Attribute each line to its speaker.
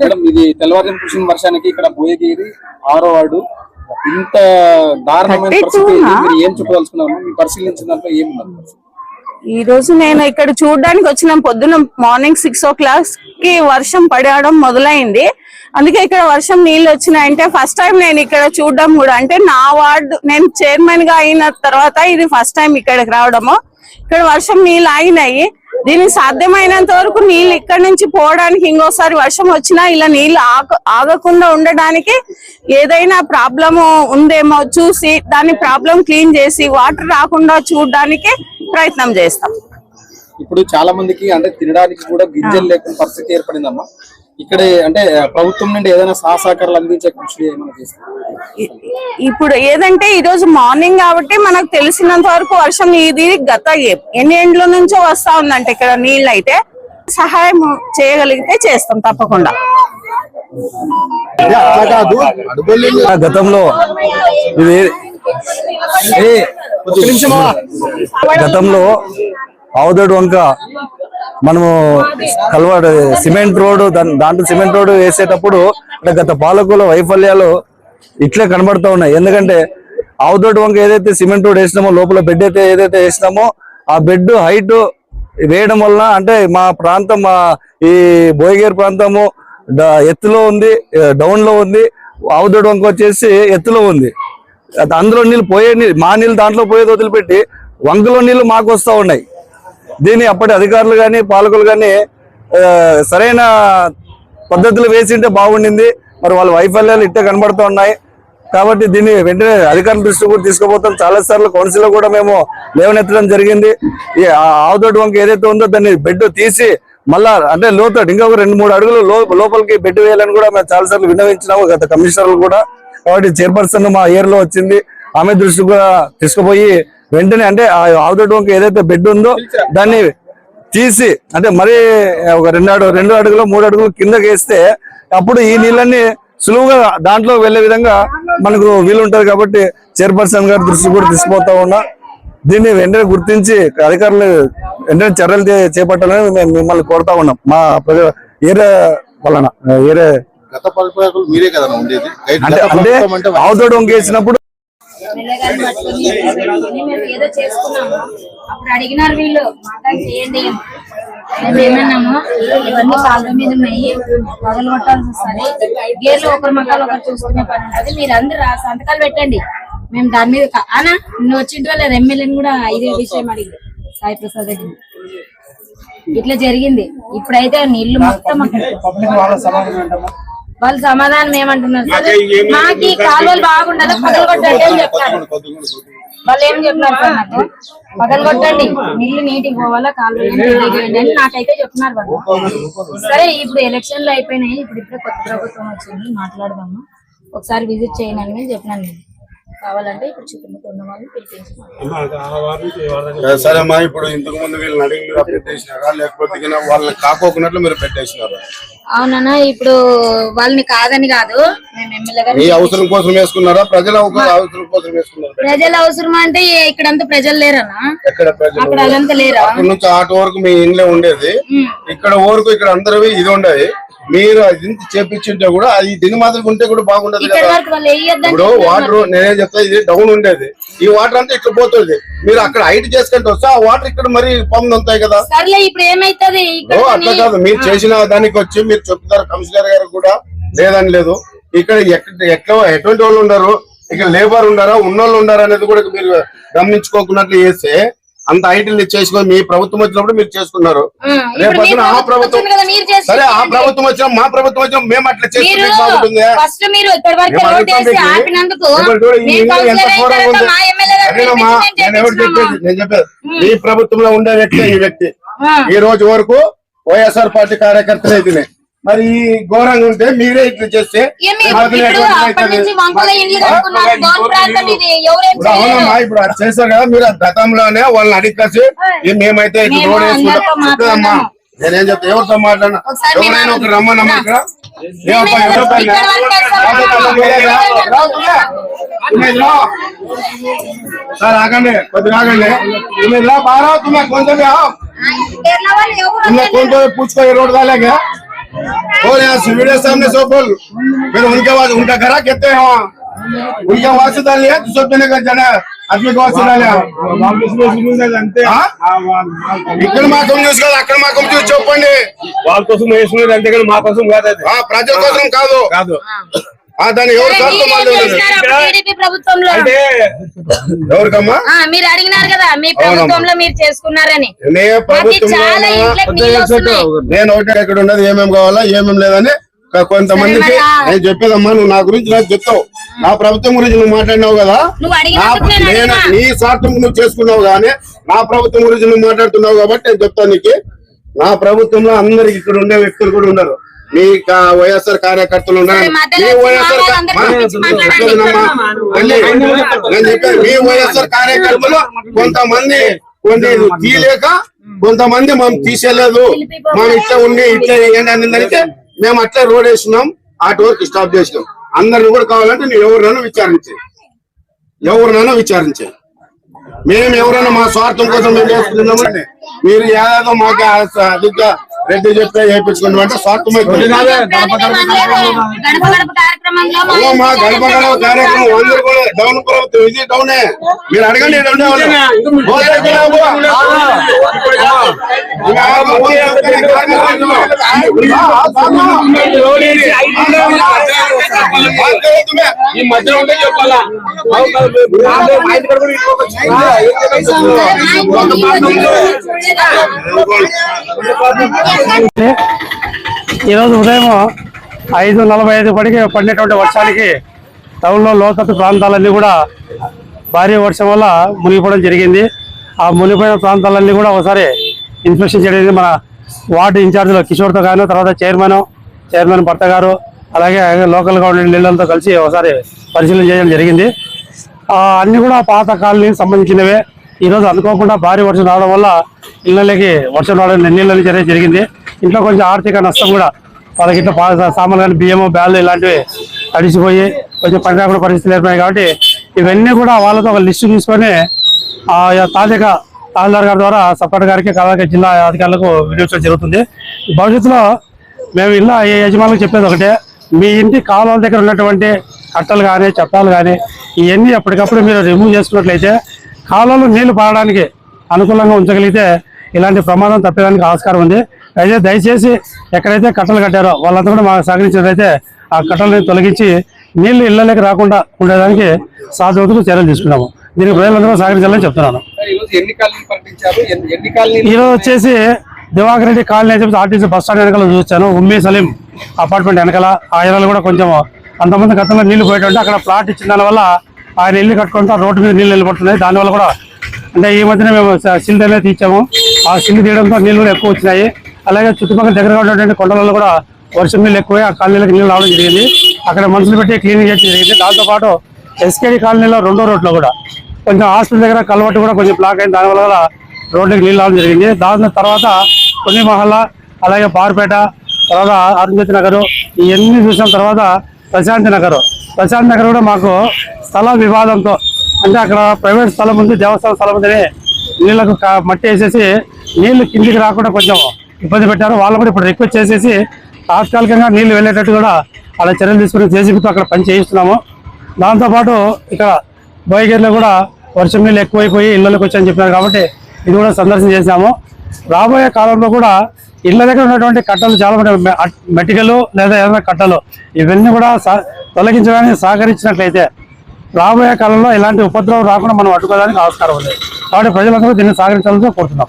Speaker 1: Madam ఇది తెల్లవారుజాము కురిసిన వర్షానికి ఇక్కడ భోయగిరి ఆరో వార్డు. ఇంత దారుణమైన
Speaker 2: 32
Speaker 1: పరిస్థితి? మీరు ఏం చెప్పదలుచుకున్నాము మీరు పరిశీలించిన దాంట్లో ఏమున్నది
Speaker 2: ఈ రోజు నేను ఇక్కడ చూడడానికి వచ్చిన. పొద్దున మార్నింగ్ సిక్స్ ఓ క్లాక్కి వర్షం పడడం మొదలైంది. అందుకే ఇక్కడ వర్షం నీళ్ళు వచ్చినాయంటే ఫస్ట్ టైం నేను ఇక్కడ చూడడం కూడా. అంటే నా వార్డు నేను చైర్మన్గా అయిన తర్వాత ఇది ఫస్ట్ టైం ఇక్కడికి రావడము. ఇక్కడ వర్షం నీళ్ళు ఆగినాయి. దీనికి సాధ్యమైనంత వరకు నీళ్ళు ఇక్కడ నుంచి పోవడానికి ఇంకోసారి వర్షం వచ్చినా ఇలా నీళ్ళు ఆగ ఆగకుండా ఉండడానికి ఏదైనా ప్రాబ్లము ఉందేమో చూసి దాని ప్రాబ్లం క్లీన్ చేసి వాటర్ రాకుండా చూడడానికి ప్రయత్నం చేస్తాం.
Speaker 1: ఇప్పుడు చాలా మందికి అంటే తినడానికి కూడా గింజలు లేకుండా పరిస్థితి ఏర్పడిందమ్మా. ఇక్కడ అంటే ప్రభుత్వం నుండి ఏదైనా సహాయ సహకారాలు అందించే కృషి ఏమైనా చేస్తారు?
Speaker 2: ఇ- ఇప్పుడు ఏదంటే ఈ రోజు మార్నింగ్ కాబట్టి మనకు తెలిసినంత వరకు వర్షం ఇది గత ఎన్ని ఏండ్ల నుంచో వస్తా ఉందంటే ఇక్కడ నీళ్ళు అయితే. సహాయం చేయగలిగితే చేస్తాం తప్పకుండా.
Speaker 3: గతంలో గతంలో ఆవుదోడు వంక మనము కలవాడు సిమెంట్ రోడ్ దాంట్లో సిమెంట్ రోడ్ వేసేటప్పుడు గత పాలకుల వైఫల్యాలు ఇట్లే కనబడుతూ ఉన్నాయి. ఎందుకంటే అవుతోటి వంక ఏదైతే సిమెంట్ రోడ్ వేసినామో లోపల బెడ్ అయితే ఏదైతే వేసినామో ఆ బెడ్ హైట్ వేయడం వల్ల అంటే మా ప్రాంతం మా ఈ బోయగేర్ ప్రాంతము ఎత్తులో ఉంది డౌన్లో ఉంది. ఆవుదోడు వంక వచ్చేసి ఎత్తులో ఉంది. అందులో నీళ్ళు పోయే నీళ్ళు మా నీళ్ళు దాంట్లో పోయేది వదిలిపెట్టి వంకలో నీళ్ళు మాకు వస్తూ ఉన్నాయి. దీన్ని అప్పటి అధికారులు కానీ పాలకులు కానీ సరైన పద్ధతులు వేసింటే బాగుండింది. మరి వాళ్ళ వైఫల్యాలు ఇట్టే కనబడుతూ ఉన్నాయి. కాబట్టి దీన్ని వెంటనే అధికారుల దృష్టి కూడా తీసుకుపోతాం. చాలా సార్లు కౌన్సిల్ కూడా మేము లేవనెత్తడం జరిగింది. ఈ ఆవుతోటి వంక ఏదైతే ఉందో దాన్ని బెడ్ తీసి మళ్ళా అంటే లోతు ఇంకొక రెండు మూడు అడుగులు లోపలికి బెడ్ వేయాలని కూడా మేము చాలా సార్లు విన్నవించినాము. గత కమిషనర్లు కూడా కాబట్టి చైర్పర్సన్ మా ఇయర్లో వచ్చింది. ఆమె దృష్టి కూడా తీసుకుపోయి వెంటనే అంటే ఆ ఆవుతోటి వంక ఏదైతే బెడ్ ఉందో దాన్ని తీసి అంటే మరీ ఒక రెండు అడుగు రెండు అడుగులు మూడు అడుగులు కిందకి వేస్తే అప్పుడు ఈ నీళ్ళన్ని సులువుగా దాంట్లో వెళ్ళే విధంగా మనకు వీలుంటది కాబట్టి చైర్పర్సన్ గారి దృష్టి కూడా తీసుకుపోతా ఉన్నా. దీన్ని వెంటనే గుర్తించి అధికారులు వెంటనే చర్యలు చేపట్టాలని మేము మిమ్మల్ని కోరుతా ఉన్నాం. మా ఏరియా వలన ఏరియా
Speaker 4: గత పరిపాలకులు మీరే కదా ఉండేది.
Speaker 3: అంటే అంటే
Speaker 4: ప్రభుత్వం అంటే
Speaker 3: ఆవుతోడు వంక వేసినప్పుడు
Speaker 5: పిల్లగాని పట్టుకొని పట్టుకొని మేము ఏదో చేసుకున్నాము. అప్పుడు అడిగినారు వీళ్ళు మాట చేయండి ఏమన్నాము ఇవన్నీ కాళ్ళ మీద ఉన్నాయి మొదలు కొట్టాల్సి వస్తుంది. గేర్లు ఒకరి మకాలు ఒకరు చూసుకునే పని ఉంటుంది. మీరు అందరు సంతకాలు పెట్టండి. మేము దాని మీద అనా నువ్వు వచ్చింటో లేదు ఎమ్మెల్యేని కూడా ఇదే విషయం అడిగి సాయి ప్రసాద్ రెడ్డి ఇట్లా జరిగింది. ఇప్పుడైతే నీళ్ళు మొత్తం అక్కడ. వాళ్ళు సమాధానం ఏమంటున్నారు? సార్ మాకు ఈ కాలువలు బాగుండదు పగలు కొట్టండి అని చెప్తారు. వాళ్ళు ఏం చెప్పినారు సార్ నాకు? పగలు కొట్టండి. నీళ్ళు నీటికి పోవాలా కాలువలు నీళ్ళు అని నాకైతే చెప్తున్నారు వాళ్ళు. సరే ఇప్పుడు ఎలక్షన్లు అయిపోయినాయి. ఇప్పుడు ఇప్పుడే కొత్త ప్రభుత్వం వచ్చింది. మాట్లాడదాము. ఒకసారి విజిట్ చేయనని చెప్పినాను నేను. కావాలంటే ఇప్పుడు చుట్టుముట్టు ఉన్న వాళ్ళు పిలిపించుకున్నాను
Speaker 4: సరే అమ్మా ఇప్పుడు ఇంతకు ముందు వీళ్ళని అడిగి మీరు పెట్టేసినారా? లేకపోతే గిన వాళ్ళని కాకోకున్నట్లు మీరు పెట్టేసినారా?
Speaker 5: అవునన్నా ఇప్పుడు వాళ్ళని కాదని కాదు మేము ఎమ్మెల్యే
Speaker 4: మీ అవసరం కోసం వేసుకున్నారా? ప్రజల అవసరం కోసం వేసుకున్నారా?
Speaker 5: ప్రజల అవసరం అంటే ఇక్కడంతా ప్రజలు లేరన్నా?
Speaker 4: ఎక్కడ ప్రజలు?
Speaker 5: అక్కడ లేరా?
Speaker 4: అక్కడ నుంచి ఆట వరకు మీ ఇంట్లో ఉండేది. ఇక్కడ వరకు ఇక్కడ అందరివి ఇది ఉండేది. మీరు అది చేపించుంటే కూడా అది దీని మాదిరి ఉంటే కూడా బాగుండదు
Speaker 5: ఇక్కడ
Speaker 4: కదా. ఇప్పుడు వాటర్ నేనే చెప్తా ఇది డౌన్ ఉండేది. ఈ వాటర్ అంతా ఇట్లా పోతుంది. మీరు అక్కడ హైట్ చేసుకుంటే వస్తే ఆ వాటర్ ఇక్కడ మరి కదా.
Speaker 5: ఏమైతుంది? ఇక్కడ
Speaker 4: ఓ అట్లా కాదు. మీరు చేసిన దానికి వచ్చి మీరు చెప్తారు కమిషనర్ గారు కూడా లేదని లేదు. ఇక్కడ ఎక్క- ఎట్లా ఎటువంటి వాళ్ళు ఉన్నారు ఇక్కడ లేబర్ ఉన్నారా ఉన్నోళ్ళు ఉన్నారా అనేది కూడా మీరు గమనించుకోకున్నట్లు చేస్తే అంత ఐటీలు చేసుకొని మీ ప్రభుత్వం వచ్చినప్పుడు మీరు చేసుకున్నారు రేపు
Speaker 5: మీ
Speaker 4: ఆ
Speaker 5: ప్రభుత్వం
Speaker 4: సరే ఆ. ప్రభుత్వం వచ్చినా మా ప్రభుత్వం వచ్చినా మేము అట్లా చేసుకుంటే బాగుంటుంది ఎంత ఘోరంగా ఉంది.
Speaker 5: మా
Speaker 4: నేను ఎవరు. చెప్పేది నేను చెప్పేది ఈ ప్రభుత్వంలో ఉండే వ్యక్తి ఈ వ్యక్తి. ఈ రోజు వరకు వైఎస్ఆర్ పార్టీ కార్యకర్తలు అయితే మరి ఘోరంగా ఉంటే మీరే ఇట్లా చేస్తే
Speaker 5: ఇప్పుడు
Speaker 4: అది చేశారు కదా మీరు గతంలోనే వాళ్ళని అడిగేసి "ఏ, మేమైతే ఇట్లా రోడ్ వేసుకుంటాం.
Speaker 5: అందరితో
Speaker 4: చెప్తామమ్మా
Speaker 5: మాట్లాడాము.
Speaker 4: నేనేం చెప్తా ఎవరితో మాట్లాడినా? ఎవరైనా ఒక రమ్మన్నమ్మా ఇక్కడ. సార్ ఆగండి కొద్దిగా ఆగండి. రా బాగా తుమ్మే కొంచెం
Speaker 5: కేరళ వాళ్ళు ఎవరు
Speaker 4: तुमने कौन को पूछ को ये रोड डालेंगे और यहाँ से वीडियो सामने सो बोल फिर उनके बाद उनका घर कहते हैं वहाँ उनका वास डाल लिया तो सब जने का जना आदमी को वास डाल ఇక్కడ మాకం చూసి కాదు అక్కడ మాకం చూసి చెప్పండి
Speaker 6: వాళ్ళ కోసం వేసుకునేది అంతేగాని మా కోసం కాదు అది
Speaker 4: ఆ ప్రజల కోసం కాదు
Speaker 6: కాదు
Speaker 4: ఆ దాన్ని
Speaker 5: మీరేం
Speaker 4: ఎవరికమ్మా?
Speaker 5: అడిగినారు కదా మీ ప్రభుత్వంలో మీరు చేసుకున్నారని.
Speaker 4: నేను ఒకటే ఇక్కడ ఉన్నది ఏమేమి కావాలా ఏమేమి లేదని కొంతమందికి నేను చెప్పేదమ్మా నువ్వు నా గురించి నాకు చెప్తావు. నా ప్రభుత్వం గురించి నువ్వు మాట్లాడినావు కదా.
Speaker 5: నేను.
Speaker 4: నీ స్వార్థం నువ్వు చేసుకున్నావు కానీ నా ప్రభుత్వం గురించి నువ్వు మాట్లాడుతున్నావు కాబట్టి నేను చెప్తాను నీకు. నా ప్రభుత్వంలో అందరికి ఇక్కడ ఉండే వ్యక్తులు కూడా ఉన్నారు. మీ వైఎస్ఆర్ కార్యకర్తలు ఉన్నారు? మీ వైఎస్ఆర్ మా- నేను వైఎస్ఆర్ కార్యకర్తలు కొంతమంది కొన్ని తీయలేక కొంతమంది మనం తీసేయలేదు మనం ఇట్లా ఉండి ఇట్లా అని దానికి మేము అట్లా రోడ్ వేసినాం ఆటో వరకు స్టాప్ చేసినాం. అందరిని కూడా కావాలంటే నువ్వు ఎవరినైనా విచారించే. ఎవరినైనా విచారించే. మేము ఎవరైనా మా స్వార్థం కోసం మేము చేసుకుంటున్నామంటే మీరు ఏదో మాకు అదిగా రెడ్డి చెప్తే చేయించుకుంటాం అంటే స్వార్థం అయిపోయింది
Speaker 5: గడప గడప కార్యక్రమంలో మా
Speaker 4: గడప గడప కార్యక్రమం అందరూ కూడా డౌన్ ప్రభుత్వం ఇది డౌనే మీరు అడగండి డౌన్
Speaker 6: ఈ మధ్యలో ఉంటే చెప్పాలా
Speaker 7: ఈరోజు ఉదయం ఐదు నలభై ఐదు పడికి పడినటువంటి వర్షానికి టౌన్లో లోతట్టు ప్రాంతాలన్నీ కూడా భారీ వర్షం వల్ల మునిగిపోవడం జరిగింది. ఆ మునిగిపోయిన ప్రాంతాలన్నీ కూడా ఒకసారి ఇన్స్పెక్షన్ చేయడం మన వార్డు ఇన్ఛార్జ్లో కిషోర్తో కానీ తర్వాత చైర్మన్ చైర్మన్ భర్త గారు అలాగే లోకల్గా ఉండే నీళ్ళతో కలిసి ఒకసారి పరిశీలన చేయడం జరిగింది. అన్నీ కూడా పాత కాలనీకి సంబంధించినవే. ఈరోజు అనుకోకుండా భారీ వర్షం రావడం వల్ల ఇళ్ళకి వర్షం రావడం నీళ్ళని చర్య జరిగింది. ఇంట్లో కొంచెం ఆర్థిక నష్టం కూడా వాళ్ళకి ఇట్లా సామాన్లు కానీ బియ్యము బ్యాళ్ళు ఇలాంటివి తడిసిపోయి కొంచెం పని రాకుండా పరిస్థితులు ఏర్పడినాయి కాబట్టి ఇవన్నీ కూడా వాళ్ళతో ఒక లిస్టు తీసుకొని ఆ తాజాక తహసీల్దార్ గారి ద్వారా సపరేట్ గారికి కళాక జిల్లా అధికారులకు వినియోగించడం జరుగుతుంది. భవిష్యత్తులో మేము ఇల్లు యజమానులకు చెప్పేది ఒకటే మీ ఇంటి కాలువల దగ్గర ఉన్నటువంటి కట్టలు కానీ చట్టాలు కానీ ఇవన్నీ ఎప్పటికప్పుడు మీరు రిమూవ్ చేసుకున్నట్లయితే కాలువలో నీళ్ళు పారడానికి అనుకూలంగా ఉంచగలిగితే ఇలాంటి ప్రమాదం తప్పేదానికి ఆస్కారం ఉంది. అయితే దయచేసి ఎక్కడైతే కట్టలు కట్టారో వాళ్ళంతా కూడా మాకు సహకరించినట్లయితే ఆ కట్టలను తొలగించి నీళ్ళు ఇళ్ళలోకి రాకుండా ఉండేదానికి సాధ్యతలు చర్యలు తీసుకున్నాము. దీనికి ప్రజలందరూ సహకరించాలని చెప్తున్నాను.
Speaker 1: ఈరోజు
Speaker 7: వచ్చేసి దివాకర్ రెడ్డి కాలనీ అని చెప్పి ఆర్టీసీ బస్ స్టాండ్ వెనకాల చూశాను. ఉమ్మి సలీం అపార్ట్మెంట్ వెనకాల. ఆ ఏరియాలో కూడా కొంచెం అంతమంది గతంలో నీళ్ళు పోయేటంటే అక్కడ ప్లాట్ ఇచ్చిన దానివల్ల ఆయన ఇల్లు కట్టుకుంటా రోడ్డు మీద నీళ్ళు వెళ్ళిపోతున్నాయి దానివల్ల కూడా అంటే ఈ మధ్యన మేము స- సిల్ అనేది తీర్చాము. ఆ సిల్ తీయడంతో నీళ్ళు కూడా ఎక్కువ వచ్చినాయి. అలాగే చుట్టుపక్కల దగ్గరగా ఉన్నటువంటి కొండలలో కూడా వర్షం నీళ్ళు ఎక్కువ ఆ కాలనీలకు నీళ్ళు రావడం జరిగింది. అక్కడ మనుషులు పెట్టి క్లీనింగ్ చేయడం జరిగింది. దాంతోపాటు ఎస్కేడి కాలనీలో రెండో రోడ్లో కూడా కొంచెం హాస్పిటల్ దగ్గర కలవట్టు కూడా కొంచెం బ్లాక్ అయింది. దానివల్ల కూడా రోడ్డుకి నీళ్ళు రావడం జరిగింది. దాని తర్వాత కొన్ని మహల్లా అలాగే పార్పేట తర్వాత అరుంధతి నగర్ ఇవన్నీ చూసిన తర్వాత ప్రశాంతి నగరు. ప్రశాంత్ నగర్ కూడా మాకు స్థల వివాదంతో అంటే అక్కడ ప్రైవేట్ స్థలం ఉంది దేవస్థానం స్థలం ఉందని నీళ్ళకు మట్టి వేసేసి నీళ్ళు కిందికి రాకుండా కొంచెం ఇబ్బంది పెట్టారు. వాళ్ళు కూడా ఇప్పుడు రిక్వెస్ట్ చేసేసి తాత్కాలికంగా నీళ్ళు వెళ్ళేటట్టు కూడా అలా చర్యలు తీసుకుని జేసీబీతో అక్కడ పని చేయిస్తున్నాము. దాంతోపాటు ఇక్కడ బోయగిరిలో కూడా వర్షం నీళ్ళు ఎక్కువైపోయి ఇళ్ళకి వచ్చాయని చెప్పారు కాబట్టి ఇది కూడా సందర్శన చేశాము. రాబోయే కాలంలో కూడా ఇళ్ళ దగ్గర ఉన్నటువంటి కట్టలు చాలా మె- మెటికలు లేదా ఏదైనా కట్టలు ఇవన్నీ కూడా సా- తొలగించడానికి సహకరించినట్లయితే రాబోయే కాలంలో ఇలాంటి ఉపద్రవం రాకుండా మనం అడ్డుకోవడానికి ఆస్కారం ఉంది. కాబట్టి ప్రజలందరూ దీన్ని సహకరించాలని కోరుతున్నాం.